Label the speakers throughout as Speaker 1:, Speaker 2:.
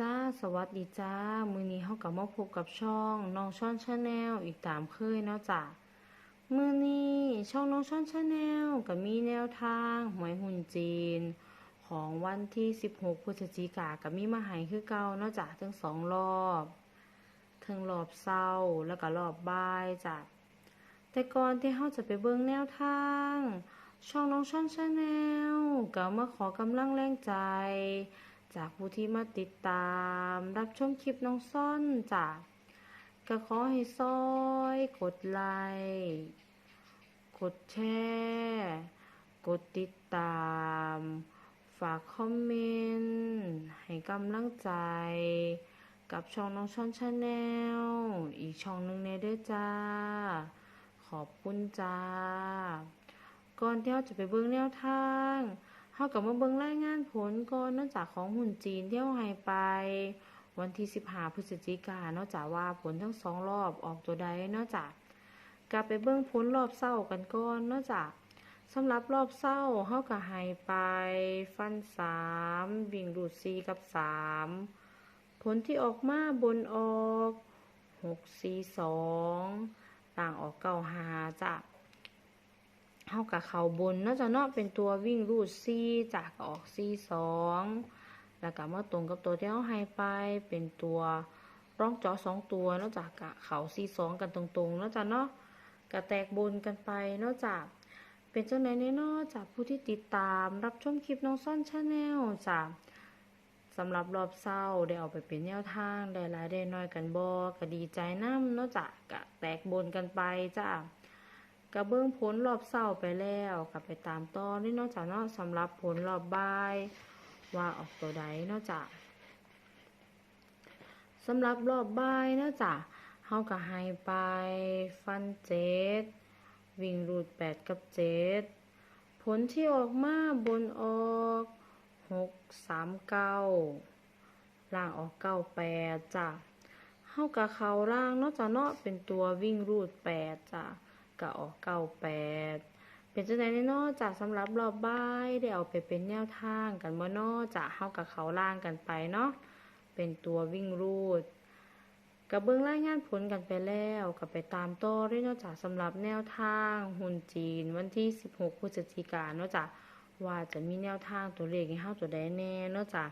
Speaker 1: จ้าสวัสดีจ้า มือนี้เฮากลับมาพบกับช่องน้องช่อนชาแนลอีกตามเคยเนาะจ้ะมือนี้ช่องน้องช่อนชาแนลก็มีแนวทางหวยหุ่นจีน ของวันที่ 16พฤศจิกาก็มีมาให้คือเก่าเนาะจ้ะทั้งสองรอบทั้งรอบเช้าแล้วก็รอบบ่ายจ้ะแต่ก่อนที่เฮาจะไปเบิ่งแนวทาง ช่องน้องช่อนชาแนลก็มาขอกำลังแรงใจ จากผู้ที่มาติดตามรับชมคลิปน้องซ่อนจากก็ขอให้ซอย กดไลค์กดแชร์กดติดตาม ฝากคอมเมนต์ให้กำลังใจ กับช่องน้องช่อนชาแนลอีกช่องหนึ่งในด้อจ้า ขอบคุณจ้า ก่อนที่เราจะไปเบิ่งแนวทาง เฮากับมาเบิ่งรายงานผลก่อนเนื่องจากของหุ่นจีนที่เราให้ไป วันที่15พฤศจิกายนนอกจากว่าผลทั้งสองรอบออกตัวใดเนอกจากกลับไปเบิ่งผลรอบเศร้ากันก่อนเนอกจากสำหรับรอบเศร้าเฮาก็ให้ไป ฟัน3วิ่งรูด4กับ3ผลที่ออกมาบนออก6 4 2ต่างออกเก้าหาจ้ะเฮากับเขาบนนาะจะเนาะเป็นตัววิ่งรูดซีจากออกซีสองแล้วก็มาตรงกับตัวที่เฮาให้ไปเป็นตัวร่องจอสองตัวนอกจากกะเขาซีสองกันตรงๆนาะจ้ะเนาะกะแตกบนกันไปนอกจากเป็นเจ้าไหนเนาะจากผู้ที่ติดตามรับชมคลิปน้องซ่อนชาแนลจ้ะสำหรับรอบเศร้าได้เอาไปเป็นแนวทางได้หลายได้น้อยกันบ่ก็ดีใจน้ำนาะจ้ะกะแตกบนกันไปจ้ะ กระเบื้องผลรอบเศร้าไปแล้วกลับไปตามต่อนี่นอกจากนาะสำหรับผลรอบบ่าย ว่าออกตัวใดนอกจากสำหรับรอบบ่ายนอกจากเฮาก็ให้ไปฟันเจ็ดวิ่งรูดแปดกับเจ็ดผลที่ออกมาบนออกหกสามเก้าล่างออกเก้าแปดจ้ะเฮากับเขาล่างนอกจากเนาะเป็นตัววิ่งรูดแปดจ้ะ ก็ออกเก้าแปดเป็นจังได๋เนาะจากสำหรับรอบบ่ายได้เอาไปเป็นแนวทางกันบ่เนาะจะเฮากับเขาล่างกันไปเนาะเป็นตัววิ่งรูดกับเบื้องรายงานผลกันไปแล้วกับไปตามต่อด้เนาะจากสำหรับแนวทางหุ่นจีน วันที่ 16พฤศจิกายนเนาะจากว่าจะมีแนวทางตัวเลขให้เฮาตัวใดแน่เนาะจาก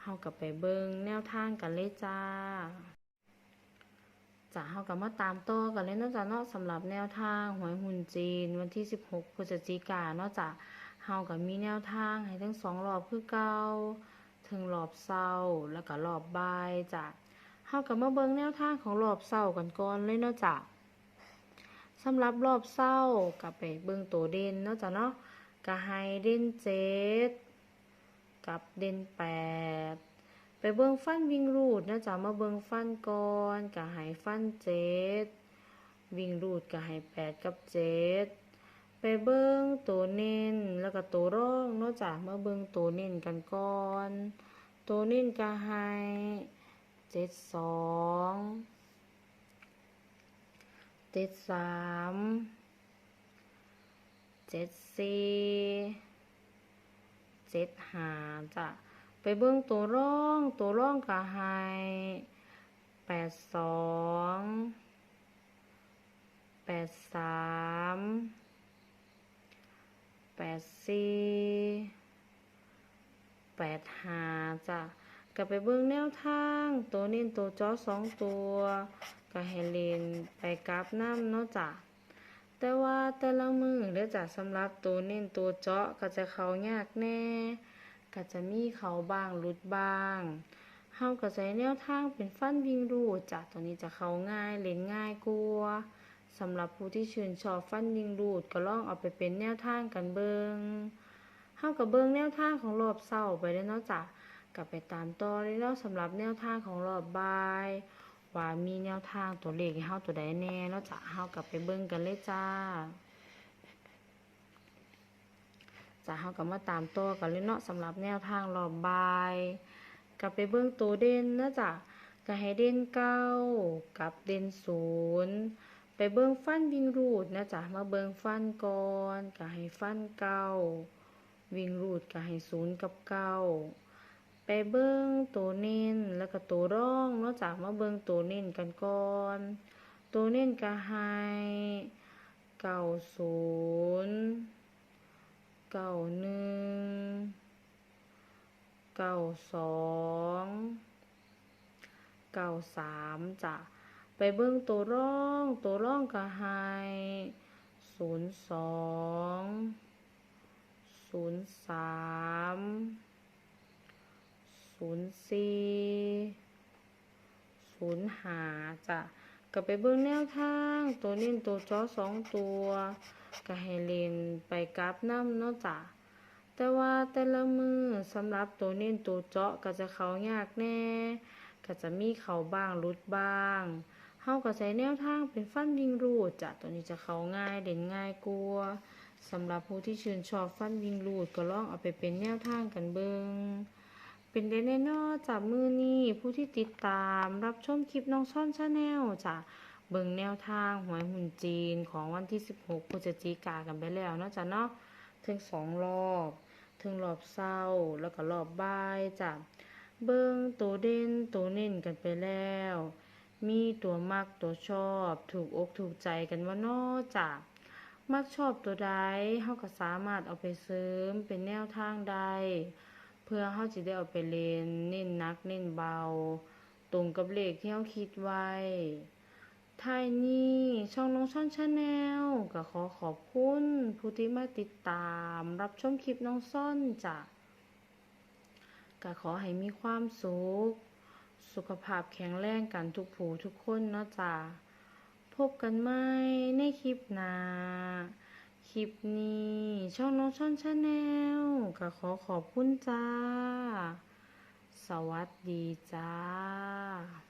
Speaker 1: เฮากับไปเบิ่งแนวทางกันเลยจ้า จะเฮากับมาตามโต่อกันเลยนาะจ้ะเนาะสำหรับแนวทางหวยหุ่นจีน วันที่ 16พฤศจิกายนเนาะจ้ะเฮากับมีแนวทางให้ทั้งสองรอบคือเก่าถึงรอบเช้าแล้วก็รอบบ่ายจ้ะเฮากับมาเบิ่งแนวทางของรอบเช้ากันก่อนเลยนาะจ้ะสำหรับรอบเช้ากับไปเบิ่งตัวเด่นนาะจ้ะเนาะก็ให้เด่นเจ็ดกับเด่นแปด ไปเบิ่งฟันวิ่งรูดนะจ๊ะมาเบิ่งฟันก่อนก็ให้ฟันเจ็ดวิ่งรูดก็ให้แปดกับเจ็ดไปเบิ่งตัวเน้นแล้วก็ตัวร่องเนาะจ๊ะมาเบิ่งตัวเน้นกันก่อน ตัวเน้นก็ให้เจ็ดสองเจ็ดสามเจ็ดสี่เจ็ดห้าจ้ะ ไปเบิ่งตัวร่อง ตัวร่องก็ให้แปดสองแปดสามแปดสี่แปดห้าจ้ะก็ไปเบิ่งแนวทาง ตัวเน้นตัวจอสองตัว ก็ให้เล่นไปกราฟน้ำเนาะจ้ะแต่ว่าแต่ละมือเด้อจ้ะสำหรับตัวเน้นตัวเจาะก็จะเขายากแน่ ก็จะมีเขาบ้างหลุดบ้างเฮาก็ใช้แนวทางเป็นฟันวิ่งรูดจ้ะตัวนี้จะเข้าง่ายเล่นง่ายกว่าสำหรับผู้ที่ชื่นชอบฟันวิ่งรูดก็ลองเอาไปเป็นแนวทางกันเบิงเฮาก็เบิงแนวทางของรอบเช้าไปเด้อเนาะจ้ะก็ไปตามต่อเลยเนาะสำหรับแนวทางของรอบบายว่ามีแนวทางตัวเลขให้เฮาตัวใดแน่เนาะจ้ะเฮากลับไปเบิ่งกันเลยจ้า จะเฮาก็มาตามตัวกันเลยเนาะสำหรับแนวทางรอบบายกลับไปเบิ่งตัวเด่นนะจ๊ะก็ให้เด่นเก้ากับเด่นศูนย์ไปเบิ่งฟันวิ่งรูดนะจ๊ะมาเบิ่งฟันก่อนก็ให้ฟันเก้าวิ่งรูดก็ให้ศูนย์กับเก้าไปเบิ่งตัวเน้นแล้วก็ตัวร่องเนาะจากมาเบิ่งตัวเน้นกันก่อน ตัวเน้นก็ให้เก้าศูนย์ เก้าหนึ่งเก้าสองเก้าสามจ้ะไปเบิ่งตัวร่อง ตัวร่องก็ให้ศูนย์สองศูนย์สามศูนย์สี่ศูนย์ห้าจ้ะ ก็ไปเบิ่งแนวทางตัวเน้นตัวจอสองตัวก็ให้เลนไปกราฟน้ำเนาะจ้ะแต่ว่าแต่ละมือสำหรับตัวเน้นตัวเจาะก็จะเขายากแน่ ก็จะมีเขาบ้างรุดบ้างเฮาก็ใช้แนวทางเป็นฟันยิงรูดจ้ะตัวนี้จะเขาง่ายเด่นง่ายกลัวสำหรับผู้ที่ชื่นชอบฟันยิงรูดก็ลองเอาไปเป็นแนวทางกันเบิง เป็นได้แน่นอจากมือนี้ผู้ที่ติดตามรับชมคลิปน้องซ่อนชาแนลจ้ะเบิ่งแนวทางหวยหุ่นจีนของวันที่ 16พฤศจิกากันไปแล้วเนาะจ้ะเนาะถึงสองรอบ ถึงรอบเศร้าแล้วก็รอบบ่ายจ้ะเบิ่งตัวเด่นตัวเน้นกันไปแล้ว มีตัวมักตัวชอบ ถูกอกถูกใจกันว่านาะจ้ะมักชอบตัวใดเฮาก็สามารถเอาไปเสริมเป็นแนวทางใด พื่อเฮาสิได้เอาไปเล่นเน้นนักเน้นเบา ตรงกับเลขที่เฮาคิดไว้ท้ายนี้ช่องน้องช่อนชาแนลก็ขอขอบคุณผู้ที่มาติดตาม รับชมคลิปน้องซ่อนจ้ะก็ขอให้มีความสุข สุขภาพแข็งแรงกันทุกผู้ทุกคนเนาะจ้ะพบกันใหม่ในคลิปหน้า คลิปนี้ช่องน้องช่องชาแนลก็ขอขอบคุณจ้า สวัสดีจ้า